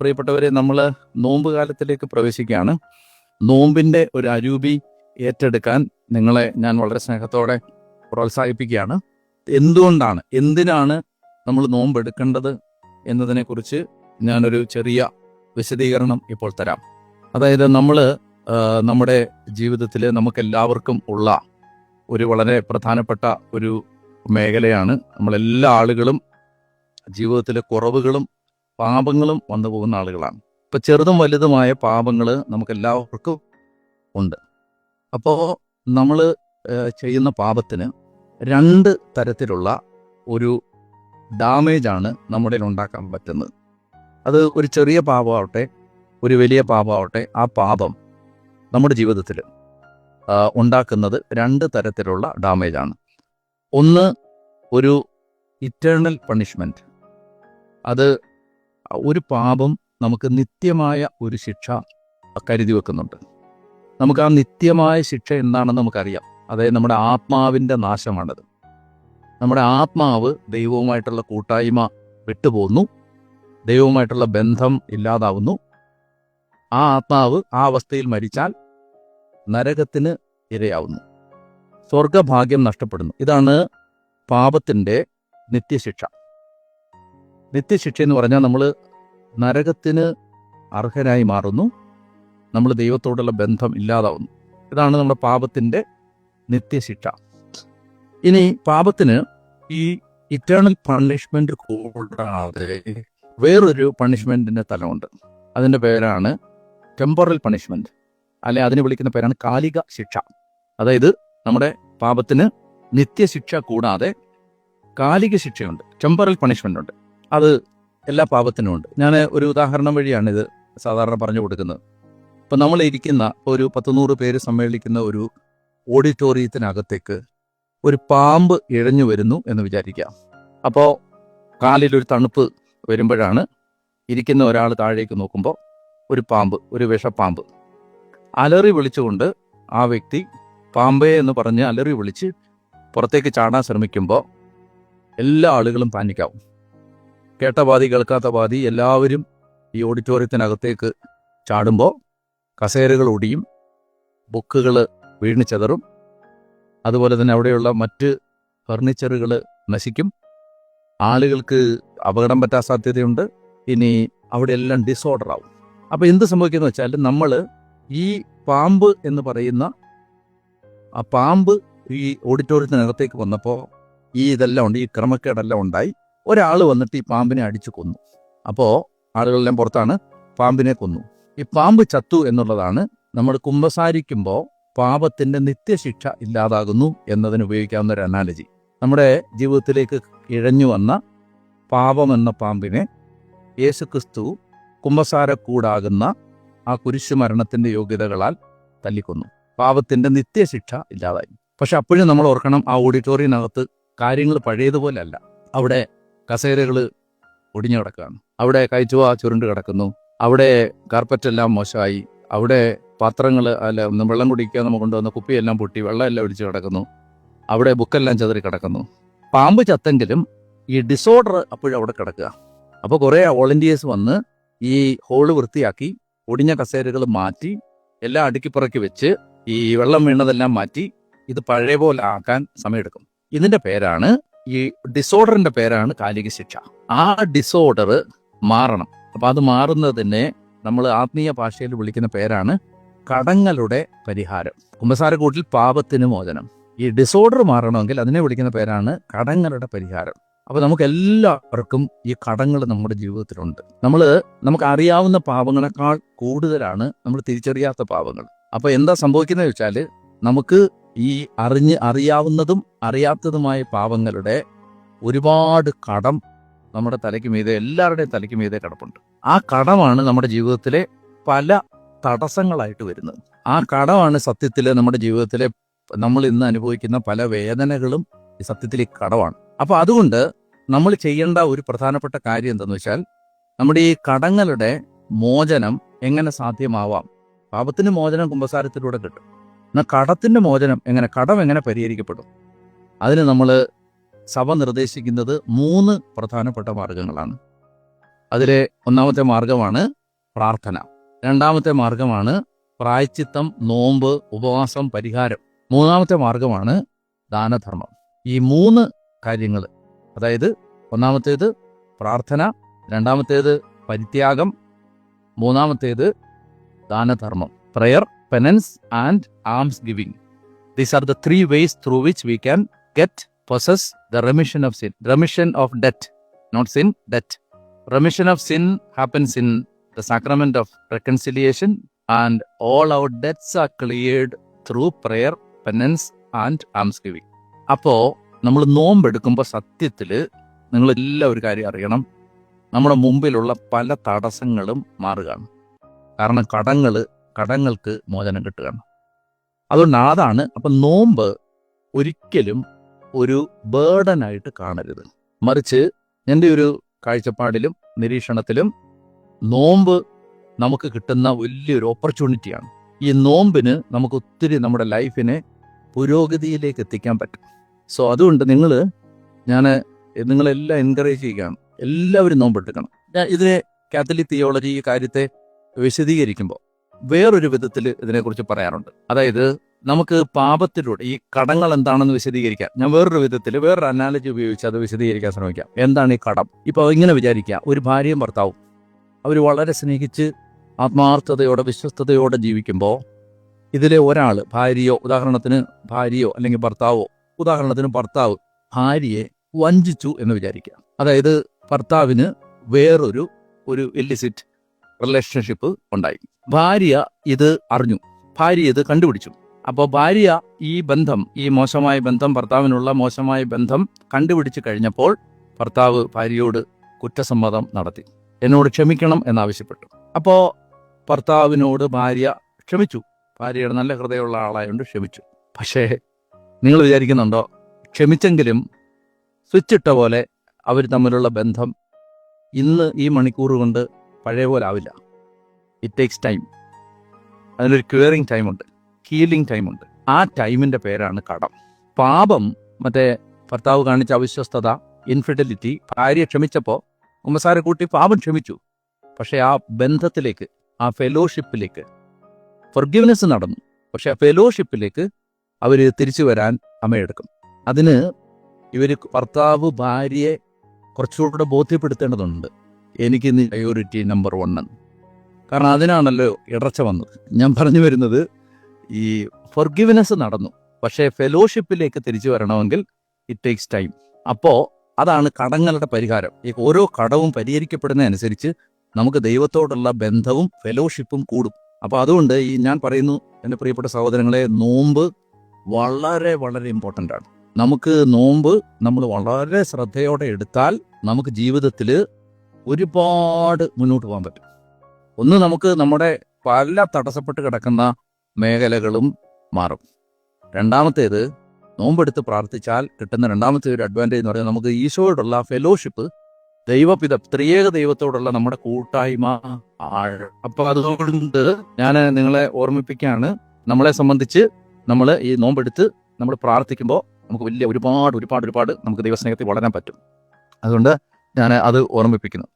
പ്രിയപ്പെട്ടവരെ നമ്മൾ നോമ്പ് കാലത്തിലേക്ക് പ്രവേശിക്കുകയാണ്. നോമ്പിന്റെ ഒരു അരൂപി ഏറ്റെടുക്കാൻ നിങ്ങളെ ഞാൻ വളരെ സ്നേഹത്തോടെ പ്രോത്സാഹിപ്പിക്കുകയാണ്. എന്തുകൊണ്ടാണ് എന്തിനാണ് നമ്മൾ നോമ്പ് എടുക്കേണ്ടത് എന്നതിനെക്കുറിച്ച് ഞാനൊരു ചെറിയ വിശദീകരണം ഇപ്പോൾ തരാം. അതായത് നമ്മൾ നമ്മുടെ ജീവിതത്തിൽ നമുക്കെല്ലാവർക്കും ഉള്ള ഒരു വളരെ പ്രധാനപ്പെട്ട ഒരു മേഖലയാണ്. നമ്മളെല്ലാ ആളുകളും ജീവിതത്തിലെ കുറവുകളും പാപങ്ങളും വന്നു പോകുന്ന ആളുകളാണ്. ഇപ്പം ചെറുതും വലുതുമായ പാപങ്ങൾ നമുക്ക് എല്ലാവർക്കും ഉണ്ട് അപ്പോൾ നമ്മൾ ചെയ്യുന്ന പാപത്തിന് രണ്ട് തരത്തിലുള്ള ഒരു ഡാമേജാണ് നമ്മുടെ ഉണ്ടാക്കാൻ പറ്റുന്നത്. അത് ഒരു ചെറിയ പാപമാവട്ടെ ഒരു വലിയ പാപമാവട്ടെ ആ പാപം നമ്മുടെ ജീവിതത്തിൽ ഉണ്ടാക്കുന്നത് രണ്ട് തരത്തിലുള്ള ഡാമേജാണ്. ഒന്ന് ഒരു ഇറ്റേണൽ പണിഷ്മെന്റ് അത് ഒരു പാപം നമുക്ക് നിത്യമായ ഒരു ശിക്ഷ കരുതി വെക്കുന്നുണ്ട്. നമുക്ക് ആ നിത്യമായ ശിക്ഷ എന്താണെന്ന് നമുക്കറിയാം. അതായത് നമ്മുടെ ആത്മാവിന്റെ നാശമാണത്. നമ്മുടെ ആത്മാവ് ദൈവവുമായിട്ടുള്ള കൂട്ടായ്മ വിട്ടുപോകുന്നു ദൈവവുമായിട്ടുള്ള ബന്ധം ഇല്ലാതാവുന്നു. ആ ആത്മാവ് ആ അവസ്ഥയിൽ മരിച്ചാൽ നരകത്തിന് ഇരയാവുന്നു. സ്വർഗഭാഗ്യം നഷ്ടപ്പെടുന്നു. ഇതാണ് പാപത്തിന്റെ നിത്യശിക്ഷ. നിത്യശിക്ഷ എന്ന് പറഞ്ഞാൽ നമ്മൾ നരകത്തിന് അർഹനായി മാറുന്നു. നമ്മൾ ദൈവത്തോടുള്ള ബന്ധം ഇല്ലാതാവുന്നു. ഇതാണ് നമ്മുടെ പാപത്തിന്റെ നിത്യശിക്ഷ. ഇനി പാപത്തിന് ഈ ഇറ്റേണൽ പണിഷ്മെന്റ് കൂടാതെ വേറൊരു പണിഷ്മെന്റിന്റെ തലമുണ്ട്. അതിന്റെ പേരാണ് ടെമ്പറൽ പണിഷ്മെന്റ് അല്ലെ അതിനെ വിളിക്കുന്ന പേരാണ് കാലിക ശിക്ഷ. അതായത് നമ്മുടെ പാപത്തിന് നിത്യശിക്ഷ കൂടാതെ കാലിക ശിക്ഷയുണ്ട് ടെമ്പറൽ പണിഷ്മെന്റ് ഉണ്ട്. അത് എല്ലാ പാപത്തിനും ഉണ്ട്. ഞാൻ ഒരു ഉദാഹരണം വഴിയാണ് ഇത് സാധാരണ പറഞ്ഞു കൊടുക്കുന്നത്. ഇപ്പം നമ്മൾ ഇരിക്കുന്ന ഒരു പത്തുനൂറ് പേര് സമ്മേളിക്കുന്ന ഒരു ഓഡിറ്റോറിയത്തിനകത്തേക്ക് ഒരു പാമ്പ് ഇഴഞ്ഞു വരുന്നു എന്ന് വിചാരിക്കാം. അപ്പോൾ കാലിലൊരു തണുപ്പ് വരുമ്പോഴാണ് ഇരിക്കുന്ന ഒരാൾ താഴേക്ക് നോക്കുമ്പോൾ ഒരു പാമ്പ് ഒരു വിഷപ്പാമ്പ്. അലറി വിളിച്ചുകൊണ്ട് ആ വ്യക്തി പാമ്പേ എന്ന് പറഞ്ഞ് അലറി വിളിച്ച് പുറത്തേക്ക് ചാടാൻ ശ്രമിക്കുമ്പോൾ എല്ലാ ആളുകളും പാനിക്കാവും. കേട്ട പാതി കേൾക്കാത്ത പാതി എല്ലാവരും ഈ ഓഡിറ്റോറിയത്തിനകത്തേക്ക് ചാടുമ്പോൾ കസേരകൾ ഒടിയും ബുക്കുകൾ വീണ് ചെതറും. അതുപോലെ തന്നെ അവിടെയുള്ള മറ്റ് ഫർണിച്ചറുകൾ നശിക്കും. ആളുകൾക്ക് അപകടം പറ്റാൻ സാധ്യതയുണ്ട്. ഇനി അവിടെ എല്ലാം ഡിസോർഡർ ആവും. അപ്പോൾ എന്ത് സംഭവിക്കുന്നു വെച്ചാൽ നമ്മൾ ഈ പാമ്പ് എന്ന് പറയുന്ന ആ പാമ്പ് ഈ ഓഡിറ്റോറിയത്തിനകത്തേക്ക് വന്നപ്പോൾ ഈ ഇതെല്ലാം ഉണ്ട് ഈ ക്രമക്കേടെല്ലാം ഉണ്ടായി. ഒരാൾ വന്നിട്ട് ഈ പാമ്പിനെ അടിച്ചു കൊന്നു. അപ്പോൾ ആളുകളെല്ലാം പുറത്താണ് പാമ്പിനെ കൊന്നു. ഈ പാമ്പ് ചത്തു എന്നുള്ളതാണ് നമ്മൾ കുമ്പസാരിക്കുമ്പോൾ പാപത്തിന്റെ നിത്യശിക്ഷ ഇല്ലാതാകുന്നു എന്നതിന് ഉപയോഗിക്കാവുന്ന ഒരു അനാലജി നമ്മുടെ ജീവിതത്തിലേക്ക് ഇഴഞ്ഞു വന്ന പാപം എന്ന പാമ്പിനെ യേശുക്രിസ്തു കുമ്പസാരക്കൂടാകുന്ന ആ കുരിശു മരണത്തിന്റെ യോഗ്യതകളാൽ തല്ലിക്കൊന്നു. പാപത്തിന്റെ നിത്യശിക്ഷ ഇല്ലാതായി. പക്ഷെ അപ്പോഴും നമ്മൾ ഓർക്കണം ആ ഓഡിറ്റോറിയനകത്ത് കാര്യങ്ങൾ പഴയതുപോലെ അല്ല അവിടെ കസേരകൾ ഒടിഞ്ഞു കിടക്കുകയാണ്. അവിടെ കയറ്റുവ ചുരുണ്ട് കിടക്കുന്നു. അവിടെ കാർപ്പറ്റെല്ലാം മോശമായി. അവിടെ പാത്രങ്ങൾ അല്ല വെള്ളം കുടിക്കാൻ നമ്മൾ കൊണ്ടുവന്ന കുപ്പിയെല്ലാം പൊട്ടി വെള്ളമെല്ലാം ഒഴിച്ച് കിടക്കുന്നു. അവിടെ ബുക്കെല്ലാം ചെതറി കിടക്കുന്നു. പാമ്പ് ചത്തെങ്കിലും ഈ ഡിസോർഡർ അപ്പോഴും അവിടെ കിടക്കുക. അപ്പോൾ കുറേ വോളണ്ടിയേഴ്സ് വന്ന് ഈ ഹോൾ വൃത്തിയാക്കി ഒടിഞ്ഞ കസേരകൾ മാറ്റി എല്ലാം അടുക്കിപ്പുറക്കി വെച്ച് ഈ വെള്ളം വീണതെല്ലാം മാറ്റി ഇത് പഴയ പോലെ ആക്കാൻ സമയമെടുക്കും. ഇതിന്റെ പേരാണ് ഈ ഡിസോർഡറിന്റെ പേരാണ് കാലിക ശിക്ഷ ആ ഡിസോർഡർ മാറണം. അപ്പൊ അത് മാറുന്നതിനെ നമ്മൾ ആത്മീയ ഭാഷയിൽ വിളിക്കുന്ന പേരാണ് കടങ്ങളുടെ പരിഹാരം. കുമ്പസാരക്കൂട്ടിൽ പാപത്തിന് മോചനം. ഈ ഡിസോർഡർ മാറണമെങ്കിൽ അതിനെ വിളിക്കുന്ന പേരാണ് കടങ്ങളുടെ പരിഹാരം. അപ്പൊ നമുക്ക് എല്ലാവർക്കും ഈ കടങ്ങൾ നമ്മുടെ ജീവിതത്തിലുണ്ട്. നമ്മൾ നമുക്ക് അറിയാവുന്ന പാപങ്ങളെക്കാൾ കൂടുതലാണ് നമ്മൾ തിരിച്ചറിയാത്ത പാപങ്ങൾ. അപ്പൊ എന്താ സംഭവിക്കുന്നത് വെച്ചാൽ നമുക്ക് ഈ അറിഞ്ഞ് അറിയാവുന്നതും അറിയാത്തതുമായ പാപങ്ങളുടെ ഒരുപാട് കടം നമ്മുടെ തലയ്ക്ക് മീതെ എല്ലാവരുടെയും തലയ്ക്ക് മീതെ കിടപ്പുണ്ട്. ആ കടമാണ് നമ്മുടെ ജീവിതത്തിലെ പല തടസ്സങ്ങളായിട്ട് വരുന്നത്. ആ കടമാണ് സത്യത്തിൽ നമ്മുടെ ജീവിതത്തിലെ നമ്മൾ ഇന്ന് അനുഭവിക്കുന്ന പല വേദനകളും സത്യത്തിൽ ഈ കടമാണ്. അപ്പൊ അതുകൊണ്ട് നമ്മൾ ചെയ്യേണ്ട ഒരു പ്രധാനപ്പെട്ട കാര്യം എന്തെന്ന് വെച്ചാൽ നമ്മുടെ ഈ കടങ്ങളുടെ മോചനം എങ്ങനെ സാധ്യമാവാം? പാപത്തിന് മോചനം കുമ്പസാരത്തിലൂടെ കിട്ടും. എന്നാൽ കടത്തിന്റെ മോചനം എങ്ങനെ കടം എങ്ങനെ പരിഹരിക്കപ്പെടും? അതിന് നമ്മൾ സഭ നിർദ്ദേശിക്കുന്നത് മൂന്ന് പ്രധാനപ്പെട്ട മാർഗങ്ങളാണ്. അതിലെ ഒന്നാമത്തെ മാർഗമാണ് പ്രാർത്ഥന. രണ്ടാമത്തെ മാർഗമാണ് പ്രായച്ചിത്തം നോമ്പ് ഉപവാസം പരിഹാരം. മൂന്നാമത്തെ മാർഗമാണ് ദാനധർമ്മം. ഈ മൂന്ന് കാര്യങ്ങൾ അതായത് ഒന്നാമത്തേത് പ്രാർത്ഥന രണ്ടാമത്തേത് പരിത്യാഗം മൂന്നാമത്തേത് ദാനധർമ്മം. Prayer and alms giving these are the three ways through which we can get possess the remission of sin remission of debt not sin debt remission of sin happens in the sacrament of reconciliation and all our debts are cleared through prayer penance and alms giving അപ്പോ നമ്മൾ നോമ്പെടുക്കുമ്പോൾ സത്യത്തിൽ നിങ്ങൾ എല്ലാ ഒരു കാര്യം അറിയണം. നമ്മുടെ മുമ്പിലുള്ള പല തടസ്സങ്ങളും മാറുകയാണ്. കാരണം കടങ്ങൾ കടങ്ങൾക്ക് മോചനം കിട്ടുകയാണ്. അതുകൊണ്ട് അതാണ് അപ്പം നോമ്പ് ഒരിക്കലും ഒരു ബേർഡനായിട്ട് കാണരുത്. മറിച്ച് എന്റെ ഒരു കാഴ്ചപ്പാടിലും നിരീക്ഷണത്തിലും നോമ്പ് നമുക്ക് കിട്ടുന്ന വലിയൊരു ഓപ്പർച്യൂണിറ്റിയാണ് ഈ നോമ്പിന് നമുക്ക് ഒത്തിരി നമ്മുടെ ലൈഫിനെ പുരോഗതിയിലേക്ക് എത്തിക്കാൻ പറ്റും. സോ അതുകൊണ്ട് നിങ്ങൾ ഞാൻ നിങ്ങളെല്ലാം എൻകറേജ് ചെയ്യുകയാണ്. എല്ലാവരും നോമ്പെടുക്കണം. ഇതിനെ കാത്തലിക് തിയോളജി ഈ കാര്യത്തെ വിശദീകരിക്കുമ്പോൾ വേറൊരു വിധത്തിൽ ഇതിനെക്കുറിച്ച് പറയാറുണ്ട്. അതായത് നമുക്ക് പാപത്തിലൂടെ ഈ കടങ്ങൾ എന്താണെന്ന് വിശദീകരിക്കാം. ഞാൻ വേറൊരു വിധത്തിൽ വേറൊരു അനാലജി ഉപയോഗിച്ച് അത് വിശദീകരിക്കാൻ ശ്രമിക്കാം. എന്താണ് ഈ കടം? ഇപ്പോൾ ഇങ്ങനെ വിചാരിക്കുക. ഒരു ഭാര്യയും ഭർത്താവും അവർ വളരെ സ്നേഹിച്ച് ആത്മാർത്ഥതയോടെ വിശ്വസ്തയോടെ ജീവിക്കുമ്പോൾ ഇതിലെ ഒരാൾ ഭാര്യയോ ഉദാഹരണത്തിന് ഭാര്യയോ അല്ലെങ്കിൽ ഭർത്താവോ ഉദാഹരണത്തിന് ഭർത്താവ് ഭാര്യയെ വഞ്ചിച്ചു എന്ന് വിചാരിക്കുക. അതായത് ഭർത്താവിന് വേറൊരു ഒരു ഇല്ലിസിറ്റ് റിലേഷൻഷിപ്പ് ഉണ്ടായി. ഭാര്യ ഇത് അറിഞ്ഞു. ഭാര്യ ഇത് കണ്ടുപിടിച്ചു. അപ്പോൾ ഭാര്യ ഈ ബന്ധം ഈ മോശമായ ബന്ധം ഭർത്താവിനുള്ള മോശമായ ബന്ധം കണ്ടുപിടിച്ചു കഴിഞ്ഞപ്പോൾ ഭർത്താവ് ഭാര്യയോട് കുറ്റസമ്മതം നടത്തി. എന്നോട് ക്ഷമിക്കണം എന്നാവശ്യപ്പെട്ടു. അപ്പോൾ ഭർത്താവിനോട് ഭാര്യ ക്ഷമിച്ചു. ഭാര്യയുടെ നല്ല ഹൃദയമുള്ള ആളായതുകൊണ്ട് ക്ഷമിച്ചു. പക്ഷേ നിങ്ങൾ വിചാരിക്കുന്നുണ്ടോ? ക്ഷമിച്ചെങ്കിലും സ്വിച്ച് ഇട്ട പോലെ അവർ തമ്മിലുള്ള ബന്ധം ഇന്ന് ഈ മണിക്കൂർ കൊണ്ട് പഴയ പോലെ ആവില്ല ഇറ്റ് ടേക്സ് ടൈം അതിനൊരു ക്യൂറിങ് ടൈമുണ്ട് ഹീലിംഗ് ടൈമുണ്ട് ആ ടൈമിന്റെ പേരാണ് കടം. പാപം മറ്റേ ഭർത്താവ് കാണിച്ച അവിശ്വസ്തത ഇൻഫിഡലിറ്റി ഭാര്യ ക്ഷമിച്ചപ്പോൾ ഉമ്മസാരെ കൂട്ടി പാപം ക്ഷമിച്ചു. പക്ഷേ ആ ബന്ധത്തിലേക്ക് ആ ഫെലോഷിപ്പിലേക്ക് ഫൊർഗിവ്നെസ് നടന്നു. പക്ഷെ ആ ഫെലോഷിപ്പിലേക്ക് അവർ തിരിച്ചു വരാൻ അമ്മയെടുക്കും. അതിന് ഇവർ ഭർത്താവ് ഭാര്യയെ കുറച്ചുകൂടെ ബോധ്യപ്പെടുത്തേണ്ടതുണ്ട്. എനിക്ക് ഇന്ന് പ്രയോറിറ്റി നമ്പർ വൺ ആണ്. കാരണം അതിനാണല്ലോ ഇടർച്ച വന്നത്. ഞാൻ പറഞ്ഞു വരുന്നത് ഈ ഫൊർഗിവ്നെസ് നടന്നു. പക്ഷേ ഫെലോഷിപ്പിലേക്ക് തിരിച്ചു വരണമെങ്കിൽ ഇറ്റ് ടേക്സ് ടൈം അപ്പോൾ അതാണ് കടങ്ങളുടെ പരിഹാരം. ഈ ഓരോ കടവും പരിഹരിക്കപ്പെടുന്നതനുസരിച്ച് നമുക്ക് ദൈവത്തോടുള്ള ബന്ധവും ഫെലോഷിപ്പും കൂടും. അപ്പോൾ അതുകൊണ്ട് ഈ ഞാൻ പറയുന്നു എന്റെ പ്രിയപ്പെട്ട സഹോദരങ്ങളെ നോമ്പ് വളരെ വളരെ ഇമ്പോർട്ടന്റ് ആണ്. നമുക്ക് നോമ്പ് നമ്മൾ വളരെ ശ്രദ്ധയോടെ എടുത്താൽ നമുക്ക് ജീവിതത്തിൽ ഒരുപാട് മുന്നോട്ട് പോകാൻ പറ്റും. ഒന്ന് നമുക്ക് നമ്മുടെ പല തടസ്സപ്പെട്ട് കിടക്കുന്ന മേഖലകളും മാറും. രണ്ടാമത്തേത് നോമ്പെടുത്ത് പ്രാർത്ഥിച്ചാൽ കിട്ടുന്ന രണ്ടാമത്തെ ഒരു അഡ്വാന്റേജ് എന്ന് പറഞ്ഞാൽ നമുക്ക് ഈശോയോടുള്ള ഫെലോഷിപ്പ് ദൈവപിത ത്രിയേക ദൈവത്തോടുള്ള നമ്മുടെ കൂട്ടായ്മ ആഴ്. അപ്പൊ അതുകൊണ്ട് ഞാൻ നിങ്ങളെ ഓർമ്മിപ്പിക്കുകയാണ്. നമ്മളെ സംബന്ധിച്ച് നമ്മൾ ഈ നോമ്പെടുത്ത് നമ്മൾ പ്രാർത്ഥിക്കുമ്പോൾ നമുക്ക് വലിയ ഒരുപാട് ഒരുപാട് ഒരുപാട് നമുക്ക് ദൈവസ്നേഹത്തിൽ വളരാൻ പറ്റും. അതുകൊണ്ട് ഞാൻ അത് ഓർമ്മിപ്പിക്കുന്നു.